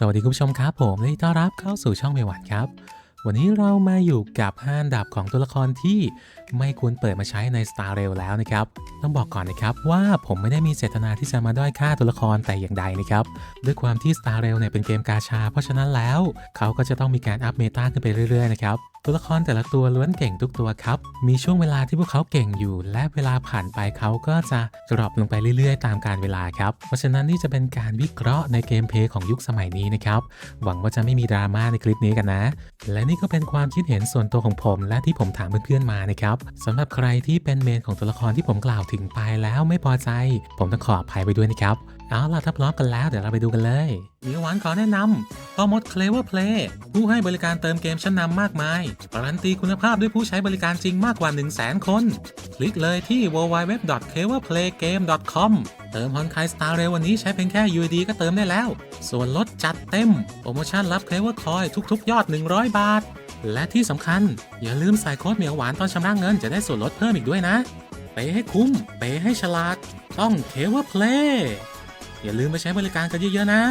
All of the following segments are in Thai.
สวัสดีคุณผู้ชมครับผมยินดีต้อนรับเข้าสู่ช่องเมวันครับ วันนี้เรามาอยู่กับ5อันดับของตัวละครที่ไม่ควรเปิดมาใช้ใน Star Rail แล้วนะครับ ต้องบอกก่อนนะครับว่าผมไม่ได้มีเจตนาที่จะมาด้อยค่าตัวละครแต่อย่างใดนะครับ ด้วยความที่ Star Rail เนี่ยเป็นเกมกาชา เพราะฉะนั้นแล้ว เขาก็จะต้องมีการอัปเมตาขึ้นไปเรื่อยๆนะครับ ตัวละครแต่ละตัวล้วนเก่งทุกตัวครับ มีช่วงเวลาที่พวกเขาเก่งอยู่ และเวลาผ่านไปเขาก็จะดรอปลงไปเรื่อยๆ ตามการเวลาครับ เพราะฉะนั้นนี่จะเป็นการวิเคราะห์ในเกมเพลย์ของยุคสมัยนี้นะครับ หวังว่าจะไม่มีดราม่าในคลิปนี้กันนะ และนี่ก็เป็นความคิดเห็นส่วนตัวของผม และที่ผมถามเพื่อนๆมานะครับสำหรับใครที่เป็นเมนของตัวละครที่ผมกล่าวถึงไปแล้วไม่พอใจ ผมต้องขออภัยไปด้วยนะครับ เอาล่ะถ้าพร้อมกันแล้วเดี๋ยวเราไปดูกันเลยมีหวานขอแนะนำพ่อมด Clever Play ผู้ให้บริการเติมเกมชั้นนำมากมาย การันตีคุณภาพด้วยผู้ใช้บริการจริงมากกว่า 1 0 0 0 0แคน คลิกเลยที่ www.cleverplaygame.com เติมฮอนไคสตาร์เรวันนี้ใช้เพียงแค่ UD ก็เติมได้แล้ว ส่วนลดจัดเต็ม โปรโมชั่นรับ Clever Coin ทุกๆ ยอด 100 บาท และที่สำคัญ อย่าลืมใส่โค้ดเหมียวหวานตอนชำระเงินจะได้ส่วนลดเพิ่มอีกด้วยนะ เปให้คุ้ม เปให้ฉลาด ต้อง Clever Play อย่าลืมไปใช้บริการกันเยอะๆนะ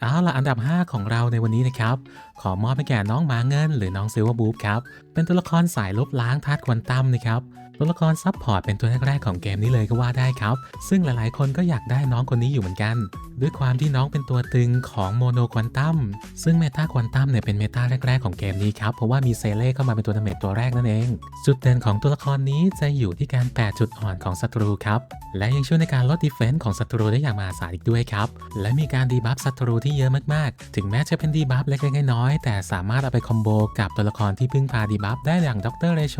เอาล่ะอันดับ 5 ของเราในวันนี้นะครับ ขอมอบให้แก่น้องหมาเงิน หรือน้องซิลเวอร์บูฟครับ เป็นตัวละครสายลบล้างธาตุควันตั้มนะครับ ตัวละครซับพอร์ตเป็นตัวแรกๆของเกมนี้เลยก็ว่าได้ครับ ซึ่งหลายๆ คนก็อยากได้น้องคนนี้อยู่เหมือนกัน ด้วยความที่น้องเป็นตัวตึงของโมโนควอนตัมซึ่งเมตาควอนตัมเนี่ยเป็นเมตาแรก ๆ ของเกมนี้ครับ เพราะว่ามีเซเล่เข้ามาเป็นตัวดาเมจตัวแรกนั่นเอง จุดเด่นของตัวละครนี้จะอยู่ที่การแปะจุดอ่อนของศัตรูครับ และยังช่วยในการลดดีเฟนส์ของศัตรูได้อย่างมหาศาลอีกด้วยครับ และมีการดีบัฟศัตรูที่เยอะมากๆ ถึงแม้จะเป็นดีบัฟเล็กๆน้อยๆแต่สามารถเอาไปคอมโบกับตัวละครที่พึ่งพาดีบัฟได้อย่างด็อกเตอร์เรโช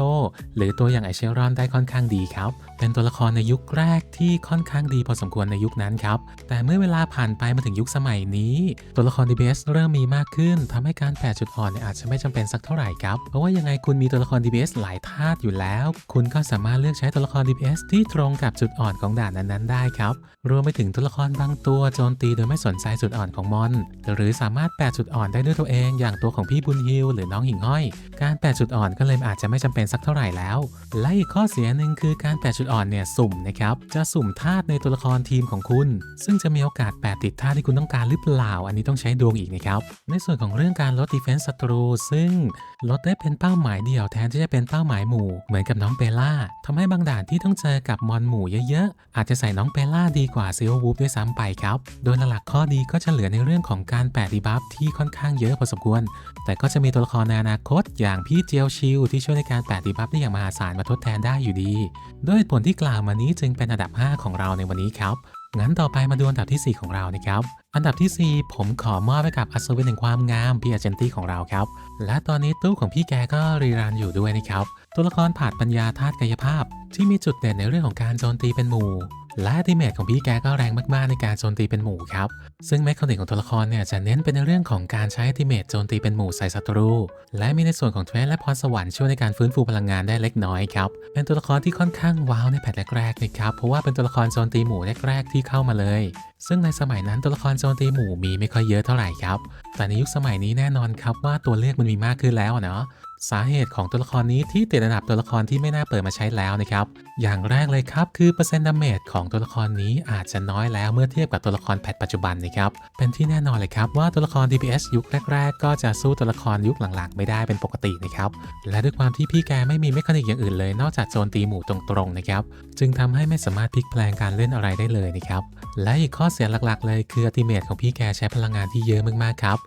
หรือตัวอย่างไอเชลรอนได้ค่อนข้างดีครับเป็นตัวละครในยุคแรกที่ค่อนข้างดีพอสมควรในยุคนั้นครับแต่เมื่อเวลาผ่านไปมาถึงยุคสมัยนี้ ตัวละคร DPS เริ่มมีมากขึ้นทำให้การแปะจุดอ่อนเนี่ยอาจจะไม่จำเป็นสักเท่าไหร่ครับ เพราะว่ายังไงคุณมีตัวละคร DPS หลายธาตุอยู่แล้ว คุณก็สามารถเลือกใช้ตัวละคร DPS ที่ตรงกับจุดอ่อนของด่านนั้นๆได้ครับ รวมไปถึงตัวละครบางตัวโจมตีโดยไม่สนใจจุดอ่อนของมอน หรือสามารถแปะจุดอ่อนได้ด้วยตัวเอง อย่างตัวของพี่บุญฮิวหรือน้องหิ่งห้อย การแปะจุดอ่อนก็เลยอาจจะไม่จำเป็นสักเท่าไหร่แล้ว และอีกข้อเสียหนึ่งคือการแปะจุดอ่อนเนี่ยสุ่มนะครับ จะสุ่มธาตุในตัวละครทีมของคุณ ซึ่งจะมีโอกาสแปะติดธาที่คุณต้องการหรือเปล่า อันนี้ต้องใช้ดวงอีกนะครับ ในส่วนของเรื่องการลดดีเฟนส์ศัตรู ซึ่งลดได้เป็นเป้าหมายเดี่ยวแทนที่จะเป็นเป้าหมายหมู่ เหมือนกับน้องเปล่าทำให้บางด่านที่ต้องเจอกับมอนหมู่เยอะๆ อาจจะใส่น้องเปล่าดีกว่าซิลวูฟด้วยซ้ำไปครับ โดยหลักๆข้อดีก็จะเหลือในเรื่องของการแปะดีบัฟที่ค่อนข้างเยอะพอสมควร แต่ก็จะมีตัวละครในอนาคต อย่างพี่เจียวชิลที่ช่วยในการแปะดีบัฟได้อย่างมหาศาลมาทดแทนได้อยู่ดี ด้วยผลที่กล่าวมานี้จึงเป็นอันดับ 5 ของเราในวันนี้ครับ งั้นต่อไปมาดูอันดับที่ 4 ของเรานะครับ อันดับทีสี่ 4 ผมขอมอบไปกับอัศวินแห่งความงามพี่อาเจนตี้ของเราครับ และตอนนี้ตู้ของพี่แกก็รีรันอยู่ด้วยนะครับ ตัวละครผาดปัญญาธาตุกายภาพ ที่มีจุดเด่นในเรื่องของการโจมตีเป็นหมู่ และอัติเมทของพี่แกก็แรงมากๆในการโจมตีเป็นหมู่ครับ ซึ่งแมคคานิกของตัวละครเนี่ยจะเน้นเป็นในเรื่องของการใช้อัติเมทโจมตีเป็นหมู่ใส่ศัตรู และมีในส่วนของเทรนและพรสวรรค์ช่วยในการฟื้นฟูพลังงานได้เล็กน้อยครับ เป็นตัวละครที่ค่อนข้างว้าวในแพทแรกๆนะครับ เพราะว่าเป็นตัวละครโจมตีหมู่แรกๆที่เข้ามาเลย ซึ่งในสมัยนั้นตัวละครโจมตีหมู่มีไม่ค่อยเยอะเท่าไหร่ครับ แต่ในยุคสมัยนี้แน่นอนครับว่าตัวเลือกมันมีมากขึ้นแล้วเนาะ สาเหตุของตัวละครนี้ที่ติดอันดับตัวละครที่ไม่น่าเปิดมาใช้แล้วนะครับ อย่างแรกเลยครับคือเปอร์เซ็นต์ดาเมจของตัวละครนี้อาจจะน้อยแล้วเมื่อเทียบกับตัวละครแพทปัจจุบันนะครับ เป็นที่แน่นอนเลยครับว่าตัวละคร DPS ยุคแรก ๆ ก็จะสู้ตัวละครยุคหลังๆ ไม่ได้เป็นปกตินะครับ และด้วยความที่พี่แกไม่มีเมคานิกอย่างอื่นเลยนอกจากโจมตีหมู่ตรงๆนะครับ จึงทำให้ไม่สามารถพลิกแปลงการเล่นอะไรได้เลยนะครับ และอีกข้อเสียหลักๆ เลยคืออัติเมทของพี่แกใช้พลังงานที่เยอะมากๆครับ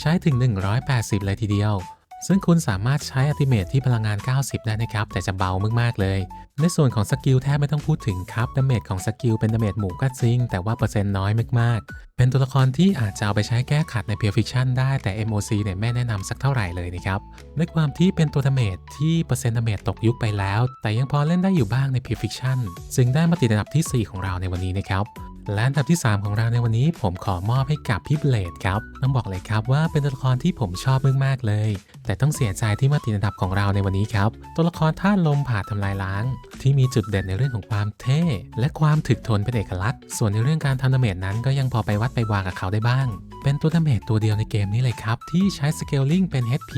ใช้ถึง 180 เลยทีเดียว ซึ่งคุณสามารถใช้อัติเมทที่พลังงาน 90 ได้นะครับ แต่จะเบามาก ๆ เลย ในส่วนของสกิลแทบไม่ต้องพูดถึงครับดาเมจของสกิลเป็นดาเมจหมู่ก็จริง แต่ว่าเปอร์เซ็นต์น้อยมาก ๆ เป็นตัวละครที่อาจจะเอาไปใช้แก้ขัดในเพียวฟิคชันได้แต่ MOC เนี่ยไม่แนะนำสักเท่าไหร่เลยนะครับด้วยความที่เป็นตัวดาเมจที่เปอร์เซ็นต์ดาเมจตกยุคไปแล้ว แต่ยังพอเล่นได้อยู่บ้างในเพียวฟิคชันจึงได้มาติดอันดับทีสี่ 4 ของเราในวันนี้นะครับ และอันดับที่ 3 ของเราในวันนี้ผมขอมอบให้กับพี่เบลดครับ ต้องบอกเลยครับว่าเป็นตัวละครที่ผมชอบมากๆเลย แต่ต้องเสียใจที่มาติดอันดับของเราในวันนี้ครับ ตัวละครธาตุลมผ่าทำลายล้าง ที่มีจุดเด่นในเรื่องของความเท่ และความถึกทนเป็นเอกลักษณ์ ส่วนในเรื่องการทำดาเมจนั้นก็ยังพอไปวัดไปวากับเขาได้บ้าง เป็นตัวดาเมจตัวเดียวในเกมนี้เลยครับที่ใช้สเกลลิงเป็น HP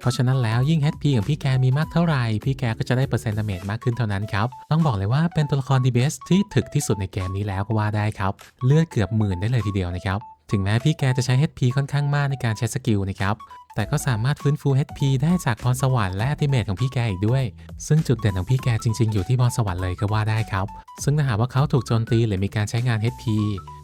เพราะฉะนั้นแล้วยิ่ง HP ของพี่แกมีมากเท่าไหร่พี่แกก็จะได้เปอร์เซ็นต์ดาเมจมากขึ้นเท่านั้นครับต้องบอกเลยว่าเป็นตัวละคร DBS ที่ถึกที่สุดในเกมนี้แล้วก็ว่าได้ครับ เลือดเกือบหมื่นได้เลยทีเดียวนะครับ ถึงแม้พี่แกจะใช้ HP ค่อนข้างมากในการใช้สกิลนะครับ แต่ก็สามารถฟื้นฟู HP ได้จากพรสวรรค์และอัติเมตของพี่แกอีกด้วย ซึ่งจุดเด่นของพี่แกจริง ๆ อยู่ที่พรสวรรค์เลยก็ว่าได้ครับ ซึ่งถ้าหากว่าเขาถูกโจมตีหรือมีการใช้งาน HP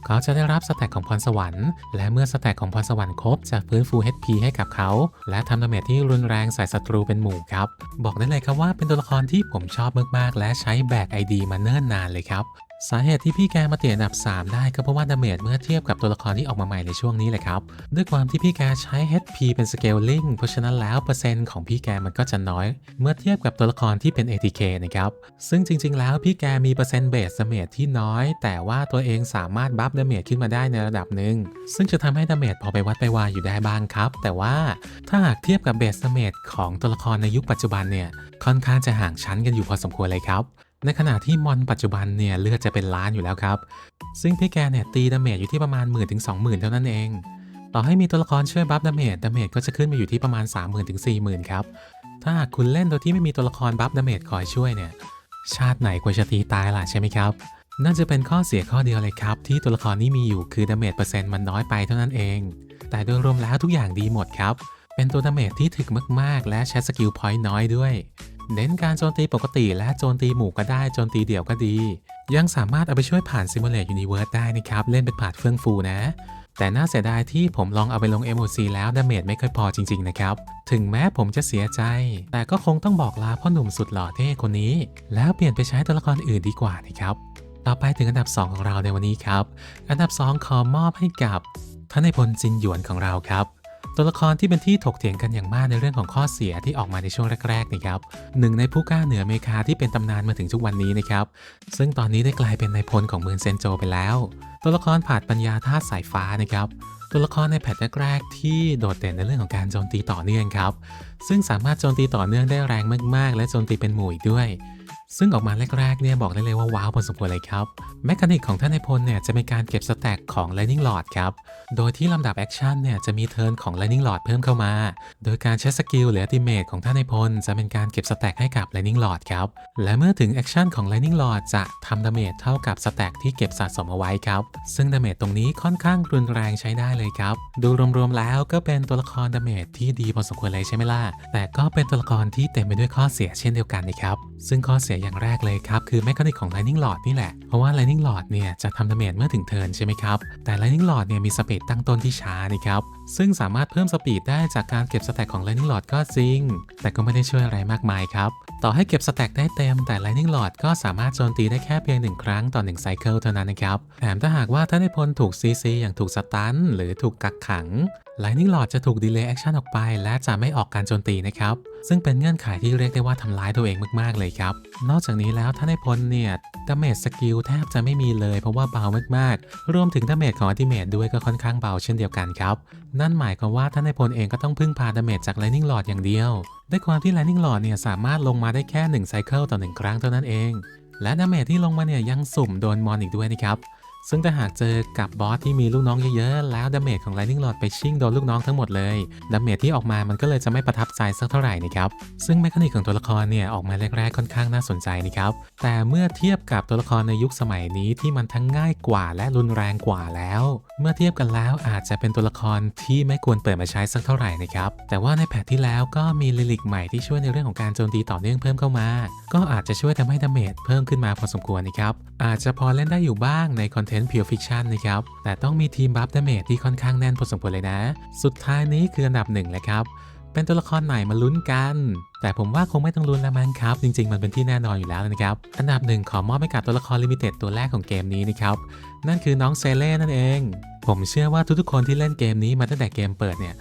เขาจะได้รับสแต็กของพรสวรรค์ และเมื่อสแต็กของพรสวรรค์ครบจะฟื้นฟู HP ให้กับเขา และทำดาเมจที่รุนแรงใส่ศัตรูเป็นหมู่ครับ บอกได้เลยครับว่าเป็นตัวละครที่ผมชอบมากๆ และใช้แบก ID มาเนิ่นนานเลยครับ สาเหตุที่พี่แกมาเตียอันดับ 3 ได้ก็เพราะว่าดาเมจเมื่อเทียบกับตัวละครที่ออกมาใหม่ในช่วงนี้แหละครับ ด้วยความที่พี่แกใช้ HP เป็น scaling เพราะฉะนั้นแล้วเปอร์เซ็นต์ของพี่แกมันก็จะน้อย เมื่อเทียบกับตัวละครที่เป็น ATK นะครับ ซึ่งจริง ๆ แล้วพี่แกมีเปอร์เซ็นต์เบสดาเมจที่น้อย แต่ว่าตัวเองสามารถบัฟดาเมจขึ้นมาได้ในระดับหนึ่งซึ่งจะทำให้ดาเมจพอไปวัดไปวาอยู่ได้บ้างครับ แต่ว่าถ้าหากเทียบกับเบสดาเมจของตัวละครในยุคปัจจุบันเนี่ยค่อนข้างจะห่างชั้นกันอยู่พอสมควรเลยครับ ในขณะที่มอนปัจจุบันเนี่ยเลือดจะเป็นล้านอยู่แล้วครับ ซึ่งพี่แกเนี่ยตีดาเมจอยู่ที่ประมาณ1 0 0 0 0ถึง20,000เท่านั้นเอง ต่อให้มีตัวละครช่วยบัฟดาเมจดาเมจก็จะขึ้นมาอยู่ที่ประมาณ 30,000ถึง40,000ครับ ถ้าหากคุณเล่นโดยที่ไม่มีตัวละครบัฟดาเมจคอยช่วยเนี่ย ชาติไหนควรจะตีตายล่ะใช่ไหมครับ น่าจะเป็นข้อเสียข้อเดียวเลยครับ ที่ตัวละครนี้มีอยู่คือดาเมจเปอร์เซ็นต์มันน้อยไปเท่านั้นเอง แต่โดยรวมแล้วทุกอย่างดีหมดครับ เป็นตัวดาเมจที่ถึกมากๆ และใช้สกิลพอยต์น้อยด้วย เน้นการโจมตีปกติและโจมตีหมู่ก็ได้โจมตีเดี่ยวก็ดี ยังสามารถเอาไปช่วยผ่าน Simulate Universe ได้นะครับ เล่นเป็นผานเฟื่องฟูนะ แต่น่าเสียดายที่ผมลองเอาไปลง MOC แล้วดาเมจไม่ค่อยพอจริง ๆ นะครับ ถึงแม้ผมจะเสียใจ แต่ก็คงต้องบอกลาพ่อหนุ่มสุดหล่อเท่คนนี้ แล้วเปลี่ยนไปใช้ตัวละครอื่นดีกว่านะครับต่อไปถึงอันดับ 2 ของเราในวันนี้ครับ อันดับ 2 ขอมอบให้กับท่านนพลจินหยวนของเราครับ ตัวละครที่เป็นที่ถกเถียงกันอย่างมากในเรื่องของข้อเสียที่ออกมาในช่วงแรกๆนะครับหนึ่งในผู้กล้าเหนืออเมริกาที่เป็นตำนานมาถึงทุกวันนี้นะครับซึ่งตอนนี้ได้กลายเป็นนายพลของเมืองเซนโจไปแล้ว ตัวละครผาดปัญญาธาตุสายฟ้านะครับตัวละครในแพทแรกๆที่โดดเด่นในเรื่องของการโจมตีต่อเนื่องครับซึ่งสามารถโจมตีต่อเนื่องได้แรงมากๆ และโจมตีเป็นหมู่อีกด้วย ซึ่งออกมาแรกๆเนี่ยบอกได้เลยว่าว้าวพอสมควรเลยครับแมคานิกของท่านนายพลเนี่ยจะเป็นการเก็บสแต็กของ Lightning Lord ครับ โดยที่ลำดับแอคชั่นเนี่ยจะมีเทิร์นของ Lightning Lord เพิ่มเข้ามา โดยการใช้สกิลหรืออัติเมตของท่านนายพลจะเป็นการเก็บสแต็กให้กับ Lightning Lord ครับ และเมื่อถึงแอคชั่นของ Lightning Lord จะทำดาเมจเท่ากับสแต็กที่เก็บสะสมเอาไว้ครับ ซึ่งดาเมจตรงนี้ค่อนข้างรุนแรงใช้ได้เลยครับ ดูรวมๆแล้วก็เป็นตัวละครดาเมจที่ดีพอสมควรเลยใช่ไหมล่ะ แต่ก็เป็นตัวละครที่เต็มไปด้วยข้อเสียเช่นเดียวกันนะครับ ซึ่งข้อเสียอย่างแรกเลยครับ คือแมคานิกของ Lightning Lord นี่แหละ เพราะว่า Lightning Lord เนี่ยจะทำดาเมจเมื่อถึงเทิร์นใช่ไหมครับ แต่ Lightning Lord เนี่ยมีสปีดตั้งต้นที่ช้านะครับ ซึ่งสามารถเพิ่มสปีดได้จากการเก็บสแต็กของ Lightning Lord ก็จริง แต่ก็ไม่ได้ช่วยอะไรมากมายครับ ต่อให้เก็บสแต็กได้เต็มแต่ Lightning Lord ก็สามารถโจมตีได้แค่เพียงหนึ่งครั้งต่อ1ไซเคิลเท่านั้นนะครับ แถมถ้าหากว่าท่านนพลถูก CC อย่างถูกสตันหรือถูกกักขัง Lightning Lord จะถูกดีเลย์แอคชั่นออกไป และจะไม่ออกการโจมตีนะครับ ซึ่งเป็นเงื่อนไขที่เรียกได้ว่าทำร้ายตัวเองมากๆเลยครับ นอกจากนี้แล้วท่านนพลเนี่ยดาเมจสกิลแทบจะไม่มีเลยเพราะว่าเบามากๆ รวมถึงดาเมจของอัติเมจด้วยก็ค่อนข้างเบาเช่นเดียวกันครับ นั่นหมายความว่าท่านนพลเองก็ต้องพึ่งพาดาเมจจาก Lightning Lord อย่างเดียว ด้วยความที่ Lightning Lord เนี่ยสามารถลงมาได้แค่1ไซเคิลต่อ1ครั้งเท่านั้นเองและดาเมจที่ลงมาเนี่ยยังสุ่มโดนมอนอีกด้วยนะครับ ซึ่งถ้าหากเจอกับบอสที่มีลูกน้องเยอะๆ แล้วดาเมจของ Lightning Lord ไปชิ่งโดนลูกน้องทั้งหมดเลยดาเมจที่ออกมามันก็เลยจะไม่ประทับใจสักเท่าไหร่นะครับ ซึ่งแมคานิกของตัวละครเนี่ยออกมาแรกๆค่อนข้างน่าสนใจนะครับ แต่เมื่อเทียบกับตัวละครในยุคสมัยนี้ที่มันทั้งง่ายกว่าและรุนแรงกว่าแล้ว เมื่อเทียบกันแล้วอาจจะเป็นตัวละครที่ไม่ควรเปิดมาใช้สักเท่าไหร่นะครับ แต่ว่าในแพทที่แล้วก็มีลิลิกใหม่ที่ช่วยในเรื่องของการโจมตีต่อเนื่องเพิ่มเข้ามา ก็อาจจะช่วยทำให้ดาเมจเพิ่มขึ้นมาพอสมควรนะครับ อาจจะพอเล่นได้อยู่บ้างในคอนเทนต์ Pure Fiction นะครับ แต่ต้องมีทีมบัฟดาเมจที่ค่อนข้างแน่นพอสมควรเลยนะ สุดท้ายนี้คืออันดับหนึ่งเลยครับ เป็นตัวละครไหนมาลุ้นกัน แต่ผมว่าคงไม่ต้องลุ้นแล้วมั้งครับ จริง ๆ มันเป็นที่แน่นอนอยู่แล้วนะครับ อันดับหนึ่งขอมอบให้กับตัวละครลิมิเต็ดตัวแรกของเกมนี้นะครับ นั่นคือน้องเซเล่นั่นเอง ผมเชื่อว่าทุกๆคนที่เล่นเกมนี้มาตั้งแต่เกมเปิดเนี่ย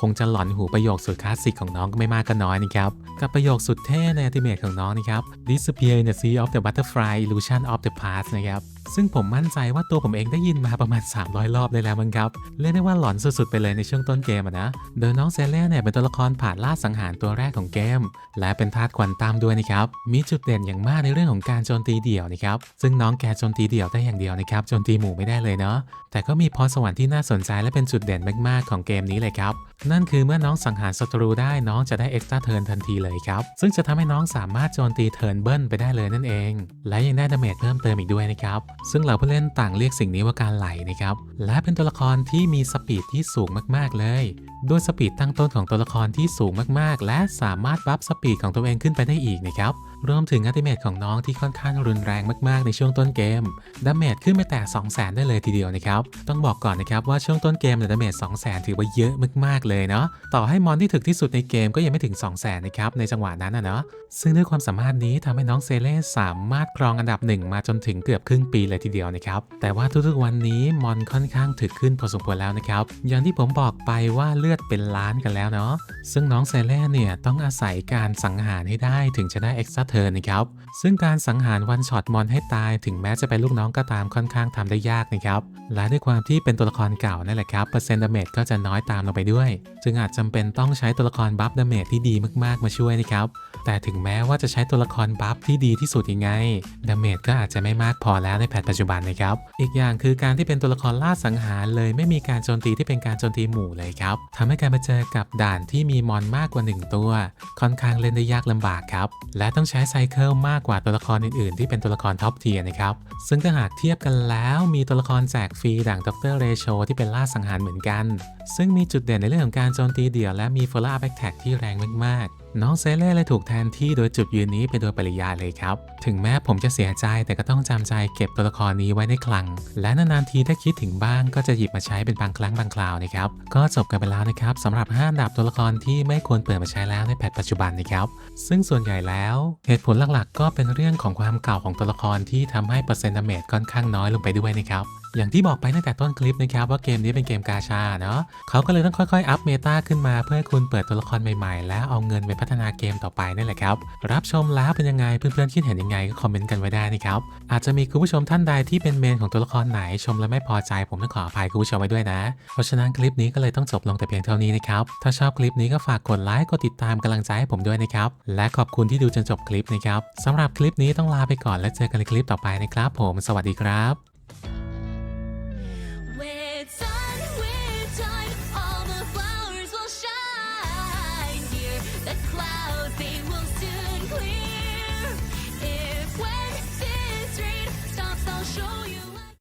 คงจะหลอนหูประโยคสุดคลาสสิกของน้องก็ไม่มากก็น้อยนะครับกับประโยคสุดเท่ในอัติเมทของน้องนะครับ Disappear in the sea of the butterfly illusion of the past นะครับ ซึ่งผมมั่นใจว่าตัวผมเองได้ยินมาประมาณ 300 รอบเลยแล้วมั้งครับ เรียกได้ว่าหลอนสุดๆไปเลยในช่วงต้นเกมนะ โดยน้องเซเล่เนี่ยเป็นตัวละครผ่านล่าสังหารตัวแรกของเกม และเป็นธาตุควอนตัมด้วยนะครับ มีจุดเด่นอย่างมากในเรื่องของการโจมตีเดี่ยวนะครับ ซึ่งน้องแกโจมตีเดี่ยวได้อย่างเดียวนะครับ โจมตีหมู่ไม่ได้เลยเนาะ แต่ก็มีพรสวรรค์ที่น่าสนใจและเป็นจุดเด่นมากๆของเกมนี้เลยครับ นั่นคือเมื่อน้องสังหารศัตรูได้น้องจะได้เอ็กซ์ตร้าเทิร์นทันทีเลยครับ ซึ่งจะทำให้น้องสามารถโจมตีเทิร์นเบิ้ลไปได้เลยนั่นเอง และยังได้ดาเมจเพิ่มเติมอีกด้วยนะครับ ซึ่งเหล่าผู้เล่นต่างเรียกสิ่งนี้ว่าการไหลนะครับ และเป็นตัวละครที่มีสปีดที่สูงมากๆเลยด้วยสปีดตั้งต้นของตัวละครที่สูงมากๆ และสามารถบัฟสปีดของตัวเองขึ้นไปได้อีกนะครับรวมถึงอัติเมตของน้องที่ค่อนข้างรุนแรงมากๆในช่วงต้นเกมดาเมจขึ้นไปแต่ 2 0 0 0 0 0 ได้เลยทีเดียวนะครับ ต้องบอกก่อนนะครับว่าช่วงต้นเกมเนี่ยดาเมจ2 0 0 0 0 0 ถือว่าเยอะมากๆเลยเนาะต่อให้มอนที่ถึกที่สุดในเกมก็ยังไม่ถึง 2 0 0 0 0 0นะครับในจังหวะนั้นนะเนาะซึ่งด้วยความสามารถนี้ทำให้น้องเซเล่สามารถครองอันดับหนึ่งมาจนถึงเกือบครึ่งปีเลยทีเดียวนะครับแต่ว่าทุกๆวันนี้มอนค่อนข้างถึกขึ้นพอสมควรแล้วนะครับอย่างที่ผมบอกไปว่าเลือดเป็นล้านกันแล้วเนาะซึ่งน้องเซเล่เนี่ยต้องอาศัยการสังหารให้ได้ถึงจะได้เอ็กซ์ตร้าเทิร์นะครับซึ่งการสังหารวันช็อตมอนให้ตายถึงแม้จะเป็นลูกน้องก็ตามค่อนข้างทำได้ยากนะครับและด้วยความที่เป็นตัวละครเก่านั่นแหละครับเปอร์เซ็นต์ดาเมจก็จะน้อยตามลงไปด้วยจึงอาจจำเป็นต้องใช้ตัวละครบัฟดาเมจที่ดีมากๆมาช่วยนะครับ แต่ถึงแม้ว่าจะใช้ตัวละครบัฟที่ดีที่สุดยังไงดาเมจก็อาจจะไม่มากพอแล้วในแพทปัจจุบันนะครับ อีกอย่างคือการที่เป็นตัวละครล่าสังหารเลยไม่มีการโจมตีที่เป็นการโจมตีหมู่เลยครับทำให้การมาเจอกับด่านที่มีมอนมากกว่า 1 ตัว ค่อนข้างเล่นได้ยากลำบากครับ และต้องใช้ไซเคิลมากกว่าตัวละครอื่นๆ ที่เป็นตัวละครท็อปเทียร์นะครับ ซึ่งถ้าหากเทียบกันแล้วมีตัวละครแจกฟรีด่างดรเรโชที่เป็นล่าสังหารเหมือนกัน ซึ่งมีจุดเด่นในเรื่องการโจมตีเดี่ยวและมีเฟล่าแบ็กแท็กที่แรงมากๆน้องเซเล่เลยถูกแทนที่โดยจุดยืนนี้ไปโดยปริยายเลยครับ ถึงแม้ผมจะเสียใจแต่ก็ต้องจำใจเก็บตัวละครนี้ไว้ในคลัง และนานๆทีถ้าคิดถึงบ้างก็จะหยิบมาใช้เป็นบางครั้งบางคราวนะครับ ก็จบกันไปแล้วนะครับสำหรับ5อันดับตัวละครที่ไม่ควรเปิดมาใช้แล้วในแพทปัจจุบันนะครับ ซึ่งส่วนใหญ่แล้วเหตุผลหลักๆ ก็เป็นเรื่องของความเก่าของตัวละครที่ทำให้เปอร์เซ็นต์ดาเมจค่อนข้างน้อยลงไปด้วยนะครับอย่างที่บอกไปตั้งแต่ต้นคลิปนะครับว่าเกมนี้เป็นเกมกาชาเนาะเขาก็เลยต้องค่อยๆอัพเมตาขึ้นมาเพื่อให้คุณเปิดตัวละครใหม่ๆ แล้วเอาเงินไปพัฒนาเกมต่อไปนั่นแหละครับ รับชมแล้วเป็นยังไงเพื่อนๆคิดเห็นยังไงก็คอมเมนต์กันไว้ได้นะครับ อาจจะมีคุณผู้ชมท่านใดที่เป็นเมนของตัวละครไหนชมแล้วไม่พอใจผมต้องขออภัยคุณผู้ชมไว้ด้วยนะ เพราะฉะนั้นคลิปนี้ก็เลยต้องจบลงแต่เพียงเท่านี้นะครับ ถ้าชอบคลิปนี้ก็ฝากกดไลค์กดติดตามกำลังใจให้ผมด้วยนะครับ และขอบคุณที่ดูจนจบคลิปนะครับสำหรับคลิปนี้ต้องลาไปก่อนและเจอกันในคลิปต่อไปนะครับผม สวัสดีครับ